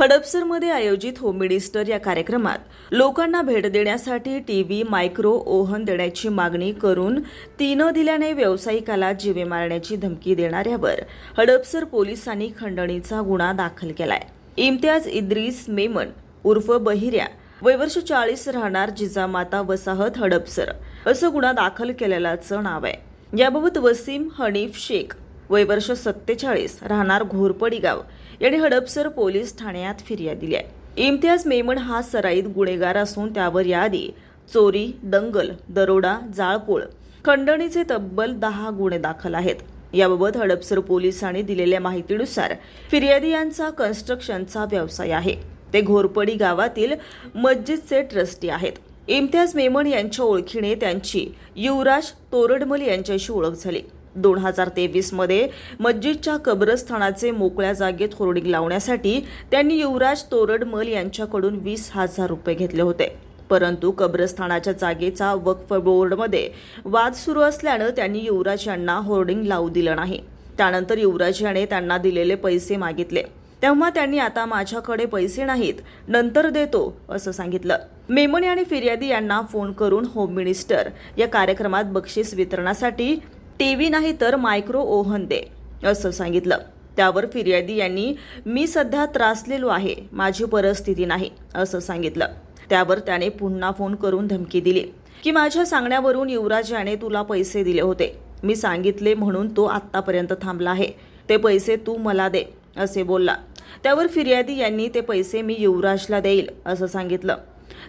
हडपसरमध्ये आयोजित home minister या कार्यक्रमात लोकांना भेट देण्यासाठी टीव्ही मायक्रो ओव्हन देण्याची मागणी करून तीन दिल्याने व्यावसायिकाला जीवे मारण्याची धमकी देणाऱ्यावर हडपसर पोलिसांनी खंडणीचा गुन्हा दाखल केलाय. इम्तियाज इद्रिस मेमन उर्फ बहिऱ्या वयवर्ष चाळीस राहणार जिजामाता वसाहत हडपसर. असं गुन्हा दाखल केलेल्याचं नाव आहे. याबाबत वसीम हनीफ शेख वयवर्ष सत्तेचाळीस राहणार घोरपडी गाव. यांनी हडपसर पोलीस ठाण्यात फिर्याद दिली आहे. इम्तियाज मेमन हा सराईत गुन्हेगार असून त्यावर याआधी चोरी दंगल दरोडा जाळपोळ खंडणीचे तब्बल दहा गुन्हे दाखल आहेत. याबाबत हडपसर पोलिसांनी दिलेल्या माहितीनुसार फिर्यादी यांचा कन्स्ट्रक्शनचा व्यवसाय आहे. ते घोरपडी गावातील मस्जिदचे ट्रस्टी आहेत. इम्तियाज मेमन यांच्या ओळखीने त्यांची युवराज तोरडमल यांच्याशी ओळख झाली. दोन हजार तेवीसमध्ये मस्जिदच्या कब्रस्थानाचे मोकळ्या जागेत होर्डिंग लावण्यासाठी त्यांनी युवराज तोरडमल यांच्याकडून वीस हजार रुपये घेतले होते. परंतु कब्रस्थानाच्या जागेचा वक्फ बोर्डमध्ये वाद सुरू असल्यानं त्यांनी युवराज यांना होर्डिंग लावू दिलं नाही. त्यानंतर युवराज याने त्यांना दिलेले पैसे मागितले. तेव्हा त्यांनी आता माझ्याकडे पैसे नाहीत नंतर देतो असं सांगितलं. मेमणी आणि फिर्यादी यांना फोन करून होम मिनिस्टर या कार्यक्रमात बक्षीस वितरणासाठी टीव्ही नाही तर मायक्रो ओव्हन दे असं सांगितलं. त्यावर फिर्यादी यांनी मी सध्या त्रासलेलो आहे माझी परिस्थिती नाही असं सांगितलं. त्यावर त्याने पुन्हा फोन करून धमकी दिली की माझ्या सांगण्यावरून युवराज याने तुला पैसे दिले होते. मी सांगितले म्हणून तो आत्तापर्यंत थांबला आहे. ते पैसे तू मला दे असे बोलला. त्यावर फिर्यादी यांनी ते पैसे मी युवराजला देईल असं सांगितलं.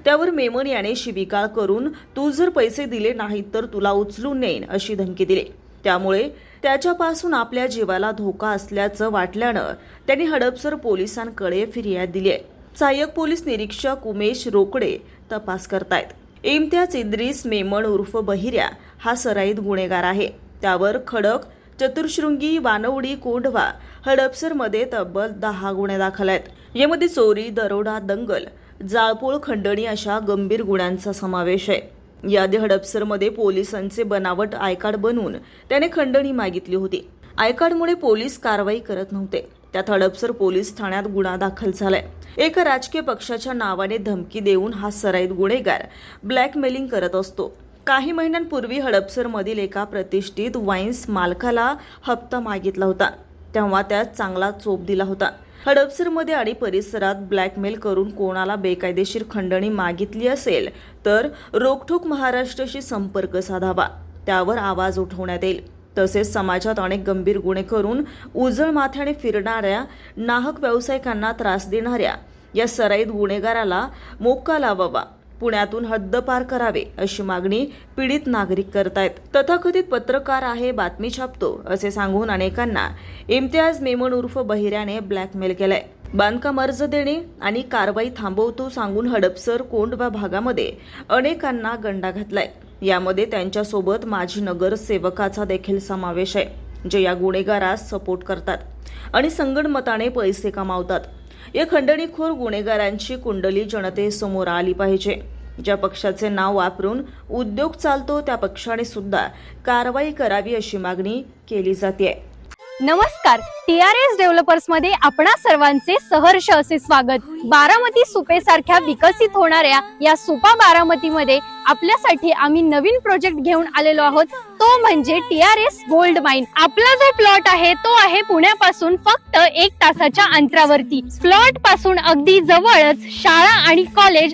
त्यावर मेमन याने शिविकाळ करून तू जर पैसे दिले नाहीत तर तुला उचलून नेईन अशी धमकी दिली. त्यामुळे त्याच्यापासून आपल्या जीवाला धोका असल्याचं वाटल्यानं त्यांनी हडपसर पोलिसांकडे फिर्याद दिली आहे. सहाय्यक पोलीस निरीक्षक उमेश रोकडे तपास करतायत. इम्तियाज इद्रिस मेमण उर्फ बहिऱ्या हा सराईत गुन्हेगार आहे. त्यावर खडक चतुर्शृंगी वानवडी कोंढवा हडपसरमध्ये तब्बल दहा गुन्हे दाखल आहेत. यामध्ये चोरी दरोडा दंगल जाळपोळ खंडणी अशा गंभीर गुन्ह्यांचा समावेश आहे. यादी हडपसरमध्ये पोलिसांचे बनावट आय कार्ड बनवून त्याने खंडणी मागितली होती. आय कार्डमुळे पोलीस कारवाई करत नव्हते. त्यात हडपसर पोलीस ठाण्यात गुन्हा दाखल झालाय. एका राजकीय पक्षाच्या नावाने धमकी देऊन हा सराईत गुन्हेगार ब्लॅकमेलिंग करत असतो. काही महिन्यांपूर्वी हडपसरमधील एका प्रतिष्ठित वाईन्स मालकाला हप्ता मागितला होता. तेव्हा त्यात चांगला चोप दिला होता. हडपसरमध्ये आणि परिसरात ब्लॅकमेल करून कोणाला बेकायदेशीर खंडणी मागितली असेल तर रोखठोक महाराष्ट्राशी संपर्क साधावा. त्यावर आवाज उठवण्यात येईल. तसेच समाजात अनेक गंभीर गुन्हे करून उजळ माथ्याने फिरणाऱ्या नाहक व्यावसायिकांना त्रास देणाऱ्या या सराईत गुन्हेगाराला मोक्का लावावा. पुण्यातून हद्दपार करावे अशी मागणी पीडित नागरिक करतायत. तथाकथित पत्रकार आहे बातमी छापतो असे सांगून अनेकांना इम्तियाज मेमन उर्फ बहिऱ्याने ब्लॅकमेल केलाय. बांधकाम अर्ज देणे आणि कारवाई थांबवतो सांगून हडपसर कोंडबा भागामध्ये अनेकांना गंडा घातलाय. यामध्ये त्यांच्यासोबत माजी नगरसेवकाचा देखील समावेश आहे जे या गुन्हेगारास सपोर्ट करतात आणि संगणमताने पैसे कमावतात. या खंडणीखोर गुन्हेगारांची कुंडली जनतेसमोर आली पाहिजे. ज्या पक्षाचे नाव वापरून उद्योग चालतो त्या पक्षाने सुद्धा कारवाई करावी अशी मागणी केली जाते. नमस्कार. टी आर एस डेव्हलपर्समध्ये आपणा सर्वांचे सहर्ष असे स्वागत. बारामती सुपे सारख्या विकसित होणाऱ्या या सुपा बारामती मध्ये आपल्यासाठी आम्ही नवीन प्रोजेक्ट घेऊन आलेलो आहोत. तो म्हणजे T R S gold mine आपला जो प्लॉट आहे तो आहे पुण्यापासून फक्त एक तासाच्या अंतरावरती. प्लॉटपासून अगदी जवळच शाळा आणि college